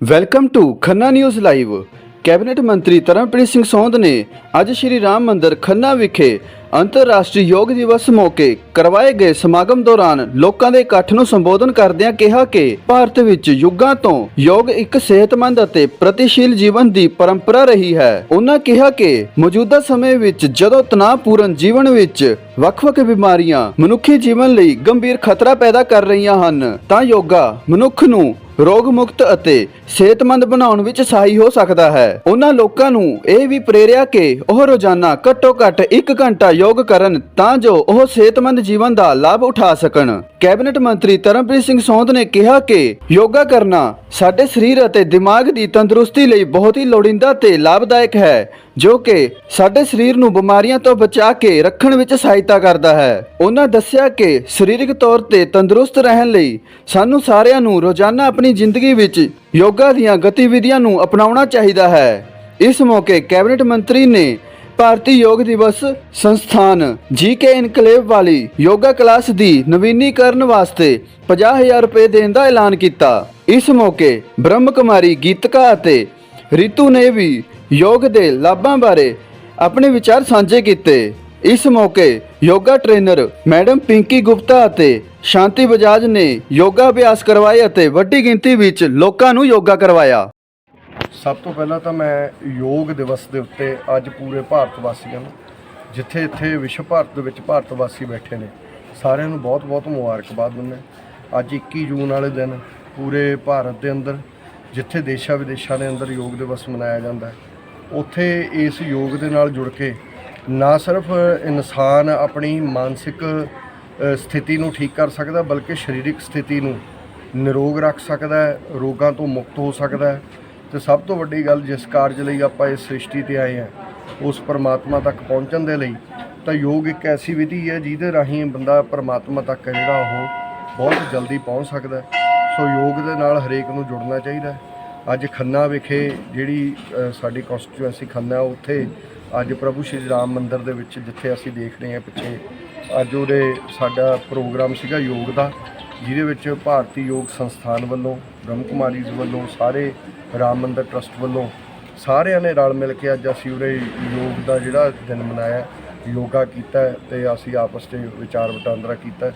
Welcome to Khanna news live cabinet ਮੰਤਰੀ ਤਰਨਪ੍ਰੀਤ ਸਿੰਘ ਸੌਂਦ ਨੇ ਅੱਜ ਸ਼੍ਰੀ ਰਾਮ ਮੰਦਿਰ ਖੰਨਾ ਵਿਖੇ ਅੰਤਰਰਾਸ਼ਟਰੀ ਯੋਗ ਦਿਵਸ ਮੌਕੇ ਕਰਵਾਏ ਗਏ ਸਮਾਗਮ ਦੌਰਾਨ ਲੋਕਾਂ ਦੇ ਇਕੱਠ ਨੂੰ ਸੰਬੋਧਨ ਕਰਦਿਆਂ ਕਿਹਾ ਕਿ ਭਾਰਤ ਵਿੱਚ ਯੁੱਗਾਂ ਤੋਂ ਯੋਗ ਇੱਕ ਸਿਹਤਮੰਦ ਅਤੇ ਪ੍ਰਤੀਸ਼ੀਲ ਜੀਵਨ ਦੀ ਪਰੰਪਰਾ ਰਹੀ ਹੈ ਉਹਨਾਂ ਕਿਹਾ ਕਿ ਮੌਜੂਦਾ ਸਮੇਂ ਵਿੱਚ ਜਦੋਂ ਤਣਾਅਪੂਰਨ ਜੀਵਨ ਵਿੱਚ ਵੱਖ-ਵੱਖ ਬਿਮਾਰੀਆਂ ਮਨੁੱਖੀ ਜੀਵਨ ਲਈ ਗੰਭੀਰ ਖਤਰਾ ਪੈਦਾ ਕਰ ਰਹੀਆਂ ਹਨ ਤਾਂ ਯੋਗਾ ਮਨੁੱਖ ਨੂੰ ਰੋਗ ਮੁਕਤ ਅਤੇ ਸਿਹਤਮੰਦ ਬਣਾਉਣ ਵਿੱਚ ਸਹਾਈ ਹੋ ਸਕਦਾ ਹੈ। ਉਹਨਾਂ ਲੋਕਾਂ ਨੂੰ ਇਹ ਵੀ ਪ੍ਰੇਰਿਆ ਕਿ ਉਹ ਰੋਜ਼ਾਨਾ ਘੱਟੋ ਘੱਟ 1 ਘੰਟਾ ਯੋਗ ਕਰਨ ਤਾਂ ਜੋ ਉਹ ਸਿਹਤਮੰਦ ਜੀਵਨ ਦਾ ਲਾਭ ਉਠਾ ਸਕਣ। ਕੈਬਨਿਟ ਮੰਤਰੀ ਤਰਨਪ੍ਰੀਤ ਸਿੰਘ ਸੌਂਦ ਨੇ ਕਿਹਾ ਕਿ ਯੋਗਾ ਕਰਨਾ ਸਾਡੇ ਸਰੀਰ ਅਤੇ ਦਿਮਾਗ ਦੀ ਤੰਦਰੁਸਤੀ ਲਈ ਬਹੁਤ ਹੀ ਲੋੜੀਂਦਾ ਤੇ ਲਾਭਦਾਇਕ ਹੈ, ਜੋ ਕਿ ਸਾਡੇ ਸਰੀਰ ਨੂੰ ਬਿਮਾਰੀਆਂ ਤੋਂ ਬਚਾ ਕੇ ਰੱਖਣ ਵਿੱਚ ਸਹਾਇਤਾ ਕਰਦਾ ਹੈ। ਉਹਨਾਂ ਦੱਸਿਆ ਕਿ ਸਰੀਰਕ ਤੌਰ ਤੇ ਤੰਦਰੁਸਤ ਰਹਿਣ ਲਈ ਸਾਨੂੰ ਸਾਰਿਆਂ ਨੂੰ ਰੋਜ਼ਾਨਾ ਆਪਣੀ ਜ਼ਿੰਦਗੀ ਵਿੱਚ ਯੋਗਾ ਦੀਆਂ ਗਤੀਵਿਧੀਆਂ ਨੂੰ ਅਪਣਾਉਣਾ ਚਾਹੀਦਾ ਹੈ। ਇਸ ਮੌਕੇ ਕੈਬਨਿਟ ਮੰਤਰੀ ਨੇ ਭਾਰਤੀ ਯੋਗ ਦਿਵਸ ਸੰਸਥਾਨ, ਜੀਕੇ ਇਨਕਲੇਵ ਵਾਲੀ ਯੋਗਾ ਕਲਾਸ ਦੀ ਨਵੀਨੀਕਰਨ ਵਾਸਤੇ 50000 ਰੁਪਏ ਦੇਣ ਦਾ ਐਲਾਨ ਕੀਤਾ। ਇਸ ਮੌਕੇ ਬ੍ਰਹਮ ਕੁਮਾਰੀ ਗੀਤਕਾ ਅਤੇ ਰਿਤੂ ਨੇ ਵੀ ਯੋਗ ਦੇ ਲਾਭਾਂ ਬਾਰੇ ਆਪਣੇ ਵਿਚਾਰ ਸਾਂਝੇ ਕੀਤੇ। ਇਸ ਮੌਕੇ ਯੋਗਾ ਟ੍ਰੇਨਰ ਮੈਡਮ ਪਿੰਕੀ ਗੁਪਤਾ ਅਤੇ ਸ਼ਾਂਤੀ ਬਜਾਜ ਨੇ ਯੋਗਾ ਅਭਿਆਸ ਕਰਵਾਏ ਅਤੇ ਵੱਡੀ ਗਿਣਤੀ ਵਿੱਚ ਲੋਕਾਂ ਨੂੰ ਯੋਗਾ ਕਰਵਾਇਆ। ਸਭ ਤੋਂ ਪਹਿਲਾਂ ਤਾਂ ਮੈਂ ਯੋਗ ਦਿਵਸ ਦੇ ਉੱਤੇ ਅੱਜ ਪੂਰੇ ਭਾਰਤ ਵਾਸੀਆਂ ਨੂੰ, ਜਿੱਥੇ ਇੱਥੇ ਵਿਸ਼ਵ ਭਾਰਤ ਦੇ ਵਿੱਚ ਭਾਰਤ ਵਾਸੀ ਬੈਠੇ ਨੇ, ਸਾਰਿਆਂ ਨੂੰ ਬਹੁਤ-ਬਹੁਤ ਮੁਬਾਰਕਬਾਦ ਦਿੰਦਾ ਅੱਜ 21 ਜੂਨ ਵਾਲੇ ਦਿਨ ਪੂਰੇ ਭਾਰਤ ਦੇ ਅੰਦਰ, ਜਿੱਥੇ ਦੇਸ਼ਾਂ ਵਿਦੇਸ਼ਾਂ ਦੇ ਅੰਦਰ ਯੋਗ ਦਿਵਸ ਮਨਾਇਆ ਜਾਂਦਾ ਹੈ, ਉੱਥੇ ਇਸ ਯੋਗ ਦੇ ਨਾਲ ਜੁੜ ਕੇ ਨਾ ਸਿਰਫ ਇਨਸਾਨ ਆਪਣੀ ਮਾਨਸਿਕ ਸਥਿਤੀ ਨੂੰ ਠੀਕ ਕਰ ਸਕਦਾ, ਬਲਕਿ ਸਰੀਰਕ ਸਥਿਤੀ ਨੂੰ ਨਿਰੋਗ ਰੱਖ ਸਕਦਾ ਹੈ, ਰੋਗਾਂ ਤੋਂ ਮੁਕਤ ਹੋ ਸਕਦਾ ਹੈ ਤੇ ਸਭ ਤੋਂ ਵੱਡੀ ਗੱਲ ਜਿਸ ਕਾਰਜ ਲਈ ਆਪਾਂ ਇਸ ਸ੍ਰਿਸ਼ਟੀ ਤੇ ਆਏ ਹਾਂ, ਉਸ ਪਰਮਾਤਮਾ ਤੱਕ ਪਹੁੰਚਣ ਦੇ ਲਈ, ਤਾਂ ਯੋਗ ਇੱਕ ਐਸੀ ਵਿਧੀ ਹੈ ਜਿਹਦੇ ਰਾਹੀਂ ਬੰਦਾ ਪਰਮਾਤਮਾ ਤੱਕ ਹੈ ਜਿਹੜਾ ਉਹ ਬਹੁਤ ਜਲਦੀ ਪਹੁੰਚ ਸਕਦਾ ਸੋ ਯੋਗ ਦੇ ਨਾਲ ਹਰੇਕ ਨੂੰ ਜੁੜਨਾ ਚਾਹੀਦਾ ਅੱਜ ਖੰਨਾ ਵਿਖੇ ਜਿਹੜੀ ਸਾਡੀ ਕਨਸਟੀਟੂਐਂਸੀ ਖੰਨਾ ਉੱਥੇ ਅੱਜ ਪ੍ਰਭੂ ਸ਼੍ਰੀ ਰਾਮ ਮੰਦਿਰ ਦੇ ਵਿੱਚ ਜਿੱਥੇ ਅਸੀਂ ਦੇਖ ਰਹੇ ਹਾਂ ਪਿੱਛੇ, ਅੱਜ ਉਹਦੇ ਸਾਡਾ ਪ੍ਰੋਗਰਾਮ ਸੀਗਾ ਯੋਗ ਦਾ, ਜਿਹਦੇ ਵਿੱਚ ਭਾਰਤੀ ਯੋਗ ਸੰਸਥਾਨ ਵੱਲੋਂ ਬ੍ਰਹਮ ਕੁਮਾਰੀਜ਼ ਵੱਲੋਂ ਸਾਰੇ ਰਾਮ ਮੰਦਰ ਟਰਸਟ ਵੱਲੋਂ ਸਾਰਿਆਂ ਨੇ ਰਲ ਮਿਲ ਕੇ ਅੱਜ ਅਸੀਂ ਉਰੇ ਯੋਗ ਦਾ ਜਿਹੜਾ ਦਿਨ ਮਨਾਇਆ, ਯੋਗਾ ਕੀਤਾ ਹੈ ਤੇ ਅਸੀਂ ਆਪਸ 'ਤੇ ਵਿਚਾਰ ਵਟਾਂਦਰਾ ਕੀਤਾ।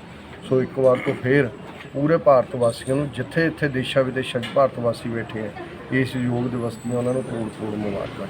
ਸੋ ਇੱਕ ਵਾਰ ਤੋਂ ਫੇਰ ਪੂਰੇ ਭਾਰਤ ਵਾਸੀਆਂ ਨੂੰ ਜਿੱਥੇ ਇੱਥੇ ਦੇਸ਼ਾਂ ਵਿਦੇਸ਼ਾਂ 'ਚ ਭਾਰਤ ਵਾਸੀ ਬੈਠੇ ਹੈ ਇਸ ਯੋਗ ਦਿਵਸ ਦੀਆਂ ਉਹਨਾਂ ਨੂੰ ਤੋੜ ਤੋੜ ਮੁਬਾਰਕਾਂ।